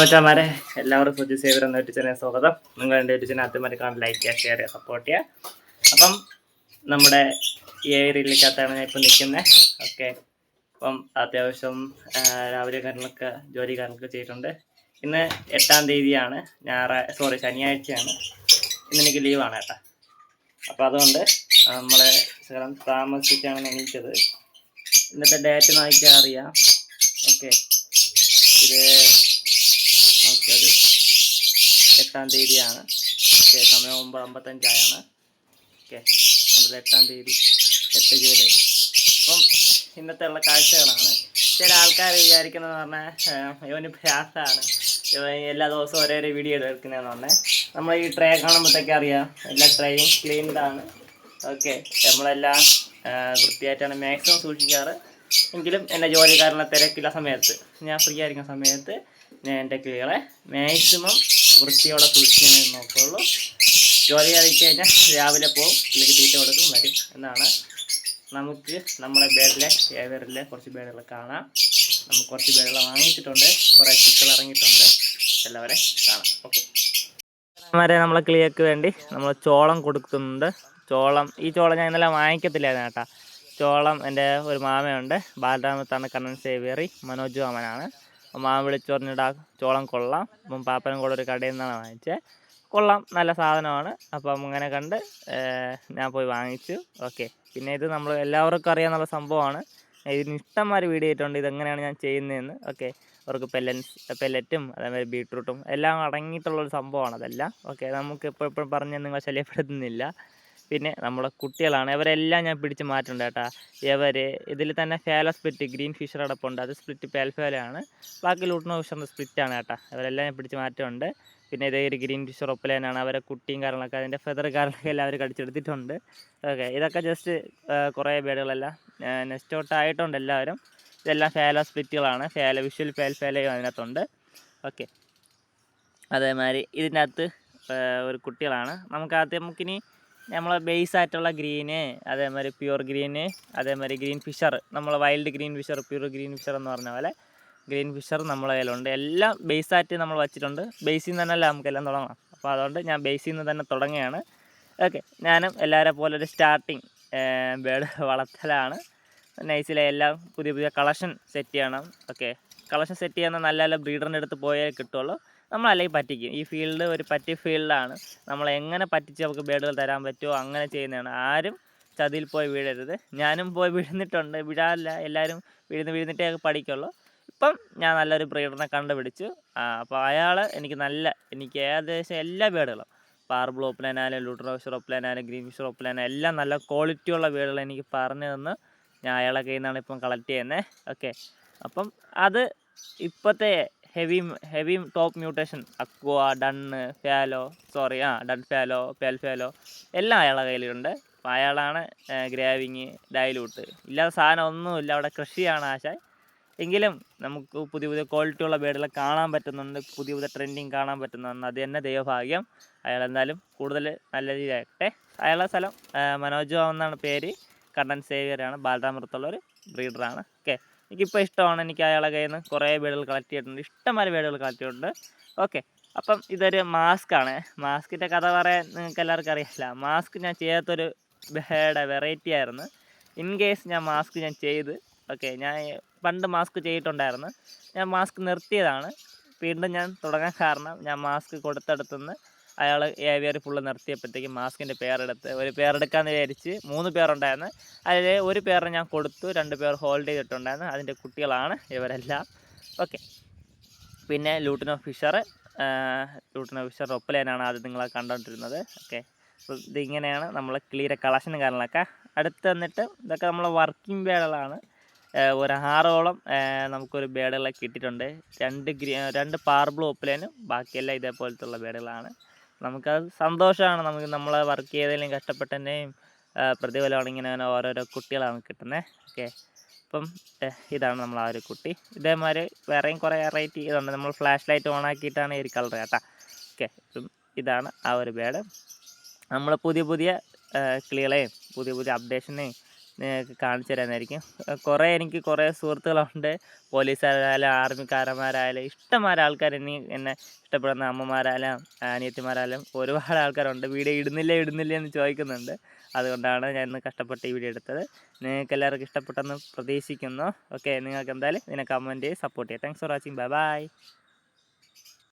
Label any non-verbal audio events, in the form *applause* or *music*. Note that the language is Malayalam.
മച്ചാമാരെ എല്ലാവർക്കും പുതിയ സേവർ എന്ന യൂട്യൂബ് സ്വാഗതം. നിങ്ങൾ എന്റെ ചാനൽ ആദ്യമായിട്ട് കാണാൻ ലൈക്ക് ചെയ്യുക ഷെയർ ചെയ്യുക സപ്പോർട്ട് ചെയ്യുക. അപ്പം നമ്മുടെ ഈ ഏരിയയിലേക്കകത്താണ് ഞാൻ ഇപ്പം നിൽക്കുന്നത് ഓക്കെ. അപ്പം അത്യാവശ്യം രാവിലെ കാര്യങ്ങളൊക്കെ ജോലി കാര്യങ്ങളൊക്കെ ചെയ്തിട്ടുണ്ട്. ഇന്ന് എട്ടാം തീയതിയാണ് ഞായറാഴ്ച സോറി ശനിയാഴ്ചയാണ്. ഇന്ന് എനിക്ക് ലീവാണ് കേട്ടോ. അപ്പോൾ അതുകൊണ്ട് നമ്മൾ ശകലം താമസിച്ചാണ് എണീറ്റത് ഇന്നത്തെ ഡേറ്റ് നോക്കിയാൽ അറിയാം. ഓക്കെ. ഇത് എട്ടാം തീയതിയാണ്. ഓക്കെ സമയം ഒമ്പത് അമ്പത്തഞ്ചായാണ്. ഓക്കെ നമ്മുടെ എട്ടാം തീയതി എട്ട് ജൂലൈ. അപ്പം ഇന്നത്തെ ഉള്ള കാഴ്ചകളാണ്. ചില ആൾക്കാർ വിചാരിക്കുന്നതെന്ന് പറഞ്ഞാൽ ഇവന് ഭ്രാന്താണ്. ഇവൻ എല്ലാ ദിവസവും ഓരോരോ വീഡിയോ എടുക്കുന്നതെന്ന് പറഞ്ഞാൽ നമ്മൾ ഈ ട്രേ കാണുമ്പോഴത്തേക്ക് അറിയാം എല്ലാ ട്രേയും ക്ലീൻഡാണ് ഓക്കെ നമ്മളെല്ലാം വൃത്തിയായിട്ടാണ് മാക്സിമം സൂക്ഷിക്കാറ്. എങ്കിലും എന്റെ കാരണം തിരക്കില്ല സമയത്ത്. ഞാൻ ഫ്രീ ആയിരിക്കുന്ന സമയത്ത് ഞാൻ എന്റെ കിളികളെ മാക്സിമം വൃത്തിയോടെ സൂക്ഷിക്കാൻ നോക്കുള്ളൂ ജോലി കഴിച്ച് കഴിഞ്ഞാൽ രാവിലെ പോകും ഇല്ലെങ്കിൽ തീറ്റ കൊടുക്കും വരും എന്നാണ്. നമുക്ക് നമ്മുടെ ബേഡിലെ ഏവരിലെ കുറച്ച് ബേഡുകൾ കാണാം. നമുക്ക് കുറച്ച് ബേഡുകൾ വാങ്ങിച്ചിട്ടുണ്ട്. കുറേ ചിക്കൾ ഇറങ്ങിയിട്ടുണ്ട്. എല്ലാവരെ കാണാം. ഓക്കെ വരെ നമ്മളെ കിളിയക്ക് വേണ്ടി നമ്മൾ ചോളം കൊടുക്കുന്നുണ്ട്. ചോളം ഈ ചോളം ഞാൻ ഇന്നലെ വാങ്ങിക്കത്തില്ലായിരുന്നു കേട്ടാ. ചോളം എന്റെ ഒരു മാമയുണ്ട്. ബാലരാമത്താണ് കണ്ണൻ സേവിയറി മനോജ് മാമനാണ് മാമ വിളിച്ചു പറഞ്ഞിട്ട് ആ ചോളം കൊള്ളാം. അപ്പം പാപ്പനും കൂടെ ഒരു കടയിൽ നിന്നാണ് വാങ്ങിച്ചത് കൊള്ളാം നല്ല സാധനമാണ്. അപ്പം അങ്ങനെ കണ്ട് ഞാൻ പോയി വാങ്ങിച്ചു. ഓക്കെ. പിന്നെ ഇത് നമ്മൾ എല്ലാവർക്കും അറിയാവുന്ന സംഭവമാണ്. ഇതിന് ഇഷ്ടംമാതിരി വീഡിയോ ഇട്ടുണ്ട് ഇതെങ്ങനെയാണ് ഞാൻ ചെയ്യുന്നതെന്ന്. ഓക്കെ. അവർക്ക് പെല്ലൻസ് പെല്ലറ്റും അതേമാതിരി ബീട്രൂട്ടും എല്ലാം അടങ്ങിയിട്ടുള്ളൊരു സംഭവമാണ് അതെല്ലാം. ഓക്കെ. നമുക്ക് ഇപ്പോൾ എപ്പോഴും പറഞ്ഞ് നിങ്ങളെ ശല്യപ്പെടുത്തുന്നില്ല. പിന്നെ നമ്മളെ കുട്ടികളാണ്. ഇവരെല്ലാം ഞാൻ പിടിച്ച് മാറ്റുന്നുണ്ട് കേട്ടോ. ഇവർ ഇതിൽ തന്നെ ഫേല സ്പ്ലിറ്റ് ഗ്രീൻ ഫിഷർ അടപ്പുണ്ട് അത് സ്പ്ലിറ്റ് പേൽഫേലയാണ് ബാക്കി ലൂട്ടിനോ ഫിഷറിന്റെ സ്പ്ലിറ്റാണ് കേട്ടോ. ഇവരെല്ലാം ഞാൻ പിടിച്ച് മാറ്റുന്നുണ്ട് പിന്നെ ഇതേ ഒരു ഗ്രീൻ ഫിഷർ ഒപ്പലേനാണ് അവരെ കുട്ടിയും കാര്യങ്ങളൊക്കെ അതിന്റെ ഫെദർ കാര്യങ്ങളൊക്കെ എല്ലാം അവർ കടിച്ചെടുത്തിട്ടുണ്ട്. ഓക്കെ ഇതൊക്കെ ജസ്റ്റ് കുറേ ബേഡുകളെല്ലാം നെക്സ്റ്റ് ഔട്ട് ആയിട്ടുണ്ട് എല്ലാവരും. ഇതെല്ലാം ഫേല സ്പ്ലിറ്റുകളാണ്. ഫേല വിഷ്വൽ ഫേൽ ഫേലയും അതിനകത്തുണ്ട്. ഓക്കെ. അതേമാതിരി ഇതിന്റെ അകത്ത് ഒരു കുട്ടികളാണ്. നമുക്ക് ആദ്യം നമുക്കിനി നമ്മളെ ബേസ് ആയിട്ടുള്ള ഗ്രീന് അതേമാതിരി പ്യുവർ ഗ്രീന് അതേമാതിരി ഗ്രീൻ ഫിഷർ നമ്മൾ wild green Fischer pure green Fischer എന്ന് പറഞ്ഞ പോലെ ഗ്രീൻ ഫിഷർ നമ്മളെ കയ്യിലുണ്ട്. എല്ലാം ബേസ് ആയിട്ട് നമ്മൾ വച്ചിട്ടുണ്ട്. ബേസിൽ നിന്ന് തന്നെയല്ല നമുക്കെല്ലാം തുടങ്ങാം. അപ്പോൾ അതുകൊണ്ട് ഞാൻ ബേസിൽ നിന്ന് തന്നെ തുടങ്ങുകയാണ്. ഓക്കെ ഞാനും എല്ലാവരെ പോലെ ഒരു സ്റ്റാർട്ടിങ് ബേഡ് *laughs* വളർത്തലാണ്. നൈസിലെ എല്ലാം പുതിയ പുതിയ കളക്ഷൻ സെറ്റ് ചെയ്യണം. ഓക്കെ കളക്ഷൻ സെറ്റ് ചെയ്യുന്ന നല്ല നല്ല ബ്രീഡറിന്റെ അടുത്ത് പോയേ കിട്ടുള്ളൂ. നമ്മളല്ലെങ്കിൽ പറ്റിക്കും. ഈ ഫീൽഡ് ഒരു പറ്റിയ ഫീൽഡാണ് നമ്മൾ എങ്ങനെ പറ്റിച്ച് നമുക്ക് ബേഡുകൾ തരാൻ പറ്റുമോ അങ്ങനെ ചെയ്യുന്നതാണ്. ആരും ചതിയിൽ പോയി വീഴരുത്. ഞാനും പോയി വീഴുന്നിട്ടുണ്ട്. വീഴാറില്ല എല്ലാവരും വീഴുന്ന വീഴുന്നിട്ടേ പഠിക്കുള്ളൂ. ഇപ്പം ഞാൻ നല്ലൊരു ബ്രീഡറിനെ കണ്ടുപിടിച്ചു. അപ്പോൾ അയാൾ എനിക്ക് നല്ല എനിക്ക് ഏകദേശം എല്ലാ ബേഡുകളും പാർബിൾ ഓപ്ലാനായാലും ലൂട്രോഷർ ഓപ്ലാനായാലും ഗ്രീൻ ഫിഷർ ഓപ്ലാനായാലും എല്ലാം നല്ല ക്വാളിറ്റിയുള്ള ബേഡുകൾ എനിക്ക് പറഞ്ഞു തന്ന്. ഞാൻ അയാളെ കയ്യിൽ നിന്നാണ് ഇപ്പം കളക്ട് ചെയ്യുന്നത് ഓക്കെ അപ്പം അത് ഇപ്പോഴത്തെ heavy heavy top mutation aqua dun fallow sorry ആ ഡൺ ഫാലോ പേൽ ഫാലോ എല്ലാം അയാളുടെ കയ്യിലുണ്ട്. അപ്പോൾ അയാളാണ് ഗ്രാവിങ് ഡയലൂട്ട് ഇല്ലാത്ത സാധനം ഒന്നുമില്ല. അവിടെ കൃഷിയാണ് ആശാൻ എങ്കിലും നമുക്ക് പുതിയ പുതിയ ക്വാളിറ്റി ഉള്ള ബേഡുകളെ കാണാൻ പറ്റുന്നുണ്ട്. പുതിയ പുതിയ ട്രെൻഡിങ് കാണാൻ പറ്റുന്നുണ്ട്. അത് തന്നെ ദൈവഭാഗ്യം. അയാൾ എന്തായാലും കൂടുതൽ നല്ല രീതിയിലാകട്ടെ അയാളുടെ സ്ഥലം മനോജ് എന്നാണ് പേര്. കണ്ണൻ സേവിയറാണ് ബാലരാമൃത്തുള്ള ഒരു ബ്രീഡറാണ് ഓക്കെ എനിക്കിപ്പോൾ ഇഷ്ടമാണ് എനിക്ക് അയാളെ കയ്യിൽ നിന്ന് കുറേ ബേഡുകൾ കളക്ട് ചെയ്തിട്ടുണ്ട്. ഇഷ്ടംപോലെ ബേഡുകൾ കളക്ട് ചെയ്തിട്ടുണ്ട്. ഓക്കെ അപ്പം ഇതൊരു മാസ്ക് ആണ്. മാസ്കിന്റെ കഥ പറയാൻ നിങ്ങൾക്ക് എല്ലാവർക്കും അറിയില്ല മാസ്ക് ഞാൻ ചെയ്യാത്തൊരു ബേഡ് വെറൈറ്റി ആയിരുന്നു. ഇൻ കേസ് ഞാൻ മാസ്ക് ഞാൻ ചെയ്ത് ഓക്കെ ഞാൻ പണ്ട് മാസ്ക് ചെയ്തിട്ടുണ്ടായിരുന്നു. ഞാൻ മാസ്ക് നിർത്തിയതാണ്. വീണ്ടും ഞാൻ തുടങ്ങാൻ കാരണം ഞാൻ മാസ്ക് കൊടുത്തെടുത്തുനിന്ന് അയാൾ ഏവിയർ ഫുള്ള് നിർത്തിയപ്പോഴത്തേക്കും മാസ്കിന്റെ പേരെടുത്ത് ഒരു പേരെടുക്കാമെന്ന് വിചാരിച്ച് മൂന്ന് പേരുണ്ടായിരുന്നു. അതിൽ ഒരു പേരെ ഞാൻ കൊടുത്തു രണ്ട് പേർ ഹോൾഡ് ചെയ്തിട്ടുണ്ടായിരുന്നു. അതിന്റെ കുട്ടികളാണ് ഇവരെല്ലാം. ഓക്കെ പിന്നെ ലൂട്ടിനോ ഫിഷർ ലൂട്ടിനോ ഫിഷർ ഒപ്പലേനാണ് ആദ്യം നിങ്ങളെ കണ്ടുകൊണ്ടിരുന്നത് ഓക്കെ അപ്പോൾ ഇതിങ്ങനെയാണ് നമ്മൾ ക്ലിയർ കളക്ഷനും കാര്യങ്ങളൊക്കെ. അടുത്ത് വന്നിട്ട് ഇതൊക്കെ നമ്മളെ വർക്കിംഗ് ബേഡുകളാണ് ഒരു ആറോളം നമുക്കൊരു ബേഡുകളെ കിട്ടിയിട്ടുണ്ട്. രണ്ട് ഗ്രീ രണ്ട് പാർബിൾ ഒപ്പലേനും ബാക്കിയെല്ലാം ഇതേപോലത്തുള്ള ബേഡുകളാണ് നമുക്കത് സന്തോഷമാണ്. നമുക്ക് നമ്മളെ വർക്ക് ചെയ്തതിലും കഷ്ടപ്പെട്ടതിന്റെയും പ്രതിഫലമാണ് ഇങ്ങനെ ഓരോരോ കുട്ടികളാണ് കിട്ടുന്നത് ഓക്കെ അപ്പം ഇതാണ് നമ്മൾ ആ ഒരു കുട്ടി. ഇതേമാതിരി വേറെയും കുറേ വെറൈറ്റി ഇതുണ്ട്. നമ്മൾ ഫ്ലാഷ് ലൈറ്റ് ഓൺ ആക്കിയിട്ടാണ് ഈ കളർ കേട്ടോ. ഓക്കെ ഇതാണ് ആ ഒരു ബേഡ് നമ്മൾ പുതിയ പുതിയ കിളികളെയും പുതിയ പുതിയ അപ്ഡേഷനെയും കാണിച്ചു തരാമെന്നായിരിക്കും കുറേ എനിക്ക് കുറേ സുഹൃത്തുക്കളുണ്ട്. പോലീസുകാരായാലും ആർമിക്കാരന്മാരായാലും ഇഷ്ടംമാരെ ആൾക്കാർ എന്നെ എന്നെ ഇഷ്ടപ്പെടുന്ന അമ്മമാരായാലും അനിയത്തിമാരായാലും ഒരുപാട് ആൾക്കാരുണ്ട്. വീഡിയോ ഇടുന്നില്ലേ ഇടുന്നില്ലേ എന്ന് ചോദിക്കുന്നുണ്ട്. അതുകൊണ്ടാണ് ഞാൻ ഇന്ന് കഷ്ടപ്പെട്ട് ഈ വീഡിയോ എടുത്തത്. നിങ്ങൾക്ക് എല്ലാവർക്കും ഇഷ്ടപ്പെട്ടെന്ന് പ്രതീക്ഷിക്കുന്നു. ഓക്കെ നിങ്ങൾക്ക് എന്തായാലും ഇതിനെ കമന്റ് സപ്പോർട്ട് ചെയ്യാം. Thanks for watching bye bye